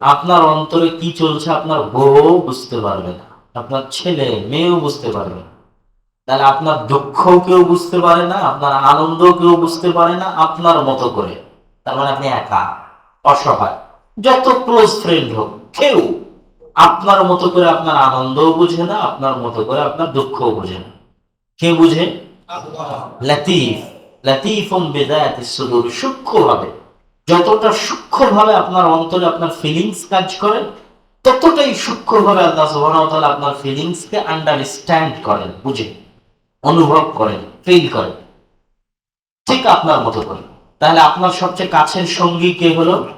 আপনার অন্তরে কি চলছে আপনার বউ বুঝতে পারবে না। আপনার ছেলে মেয়েও বুঝতে পারবে না। তাহলে আপনার দুঃখ কেউ বুঝতে পারে না আপনার আনন্দ কেউ বুঝতে পারে না আপনার মতো করে। তার মানে আপনি একা অসহায়। যত ক্লোজ ফ্রেন্ড হোক কেউ আপনার মতো করে আপনার আনন্দও বুঝে না আপনার মতো করে আপনার দুঃখও বুঝে না। কে বুঝে? লাতিফ। লাতিফম বেদায়াতি সুদূর সূক্ষ্মভাবে। যতটা সূক্ষ্মভাবে আপনার অন্তরে আপনার ফিলিংস কাজ করে, ততটাই সূক্ষ্মভাবে আল্লাহ তাআলা আপনার ফিলিংসকে আন্ডারস্ট্যান্ড করেন, বুঝে, অনুভব করেন ফিল করেন। ঠিক আপনার মতো করে। তাহলে আপনার সবচেয়ে কাছের সঙ্গী কে হলো?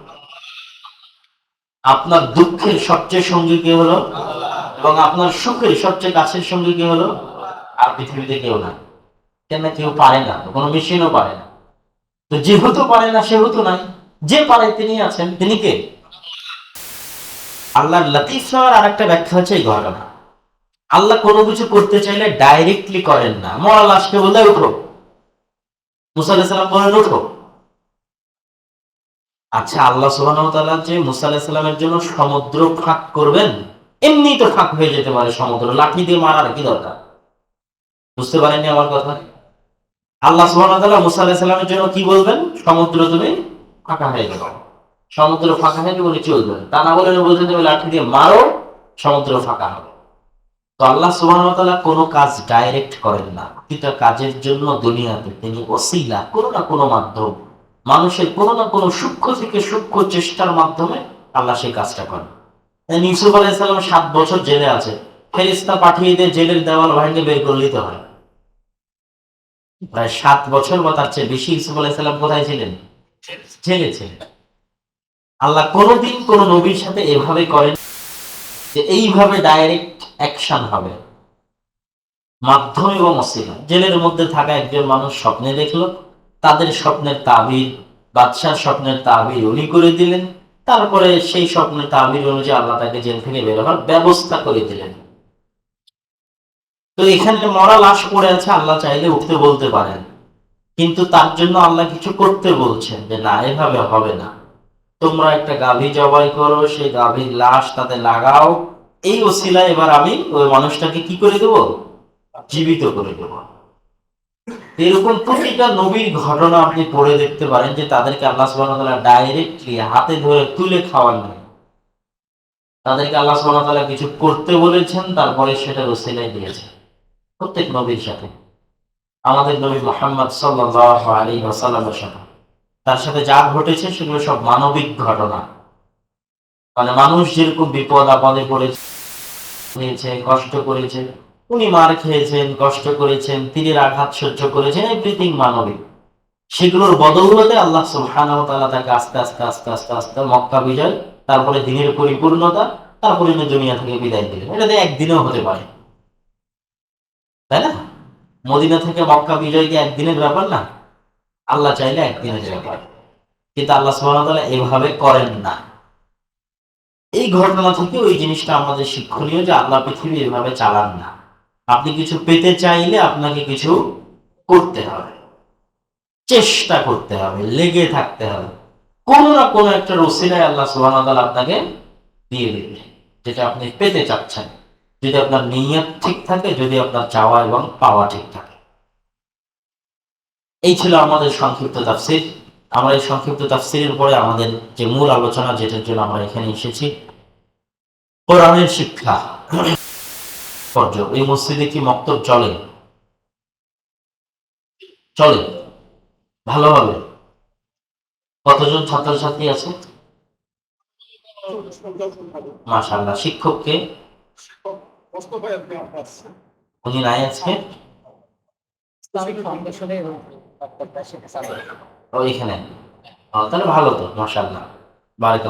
আপনার দুঃখের সবচেয়ে সঙ্গী কে হলো? এবং আপনার সুখের সবচেয়ে কাছের সঙ্গী কে হলো? আর পৃথিবীতে কেউ না। কেন কেউ পারে না, কোনো মেশিনও পারে না। তো যেহেতু পারে না, সেহেতু নাই। যে পাড়ায় তিনি আছেন, তিনি কে? আল্লাহর লতিফ হওয়ার আরেকটা ব্যাখ্যা হচ্ছে এই ঘটনা। আল্লাহ কোনো কিছু করতে চাইলে ডাইরেক্টলি করেন না। মরা লাশকে বলে উঠো। মুসা আলাইহিস সালাম বলেন, উঠো। আচ্ছা আল্লাহ তাআলা যে মুসা আলাইহিস সালামের জন্য সমুদ্র ফাঁক করবেন এমনি তো ফাঁক হয়ে যেতে পারে সমুদ্র। লাঠি দিয়ে মারার কি দরকার? বুঝতে পারেননি আমার কথা? আল্লাহ ওয়া মুসা আলাইহিস সালামের জন্য কি বলবেন? সমুদ্র তুমি ফাঁকা হয়ে যাবে সমুদ্র ফাঁকা হয়ে বলে চলবে তা না বলে বলতে তুমি লাঠি দিয়ে মারো, সমুদ্র ফাঁকা হবে। তো আল্লাহ তাআলা কোনো কাজ ডাইরেক্ট করেন না। প্রতিটা কাজের জন্য দুনিয়াতে তিনি ওসিলা কোনো না কোনো মাধ্যম। মানুষের কোনো না কোনো সূক্ষ্ম থেকে সূক্ষ্ম চেষ্টার মাধ্যমে আল্লাহ সেই কাজটা করেন। ইউসুফ আলাইহিস সালাম সাত বছর জেলে আছে। ফেরিস্তা পাঠিয়ে দিয়ে জেলের দেওয়াল ভাঙে বের করে দিতে হয়। প্রায় সাত বছর বা তার চেয়ে বেশি ইউসুফ আলাইহিস সালাম কোথায় ছিলেন? ছিলেন আল্লাহ কোনোদিন কোন নবীর সাথে এভাবে করেন যে এইভাবে ডাইরেক্ট অ্যাকশন হবে। মাধ্যম এবং অসিলা জেলের মধ্যে থাকা একজন মানুষ স্বপ্নে দেখল, তাদের স্বপ্নের তাবির, বাদশার স্বপ্নের তাবির উনি করে দিলেন। তারপরে সেই স্বপ্নের তাবির অনুযায়ী আল্লাহ তাকে জেল থেকে বের হওয়ার ব্যবস্থা করে দিলেন। তো এখানে মরা লাশ পড়ে আছে, আল্লাহ চাইলে উঠতে বলতে পারেন। কিন্তু তার জন্য আল্লাহ কিছু করতে বলছেন যে, না, এভাবে হবে না। তোমরা একটা গাভী জবাই করো, সেই গাভীর লাশ তাতে লাগাও। এই ওসিলায় এবার আমি ওই মানুষটাকে কি করে দেব? জীবিত করে দেব। এরকম প্রতিটা নবীর ঘটনা আপনি পড়ে দেখতে পারেন যে, তাদেরকে আল্লাহ ওয়া ডাইরেক্টলি হাতে ধরে তুলে খাওয়ান তাদেরকে আল্লাহ সুবহানাহু কিছু করতে বলেছেন, তারপরে সেটা ওসিলায় দিয়েছেন। প্রত্যেক নবীর সাথে। আমাদের নবী মোহাম্মদ সাল্লাল্লাহু আলাইহি ওয়াসাল্লামের সাথে। তার সাথে যা ঘটেছে সেগুলো সব মানবিক ঘটনা। মানে মানুষ যেরকম বিপদ আপদে পড়েছে কষ্ট করেছে, উনি মার খেয়েছেন, কষ্ট করেছেন তীরের আঘাত সহ্য করেছেন এভরিথিং মানবিক। সেগুলোর বদৌলতে আল্লাহ সুবহানাহু ওয়া তাআলা তাকে আস্তে আস্তে আস্তে আস্তে আস্তে মক্কা বিজয়, তারপরে দিনের পরিপূর্ণতা, তারপরে দুনিয়া থেকে বিদায় দিলেন। এটা একদিনেও হতে পারে। তাই না? মদিনা থেকে মক্কা বিজয় কি একদিনের ব্যাপার না? আল্লাহ চাইলে একদিনের ব্যাপার কিন্তু আল্লাহ তাআলা এভাবে করেন না। এই ঘটনা থেকে ওই জিনিসটা আমাদের শিক্ষণীয় যে আল্লাহ পৃথিবী এভাবে চালান না। আপনি কিছু পেতে চাইলে আপনাকে কিছু করতে হবে। চেষ্টা করতে হবে, লেগে থাকতে হবে। কোনো না কোনো একটা রসিলায় আল্লাহ তাআলা আপনাকে দিয়ে দেবে, যেটা আপনি পেতে চাচ্ছেন। যদি আপনার নিয়ত ঠিক থাকে, যদি আপনার চাওয়া এবং পাওয়া ঠিক থাকে। এই ছিল আমাদের সংক্ষিপ্ত তাফসির। আমরা এই সংক্ষিপ্ত তাফসিরের পরে আমাদের যে মূল আলোচনা, যেটার জন্য আমরা এখানে এসেছি, কোরআনের শিক্ষা। এই মসজিদে কি মক্তব চলে? চলে। ভালোভাবে। কতজন ছাত্রছাত্রী আছে? মাশাআল্লাহ। শিক্ষককে উনি নাই আজকে ইসলামিক ফাউন্ডেশনের ও তাহলে ভালো তো মশাল্লাহ বারাকাল্লাহ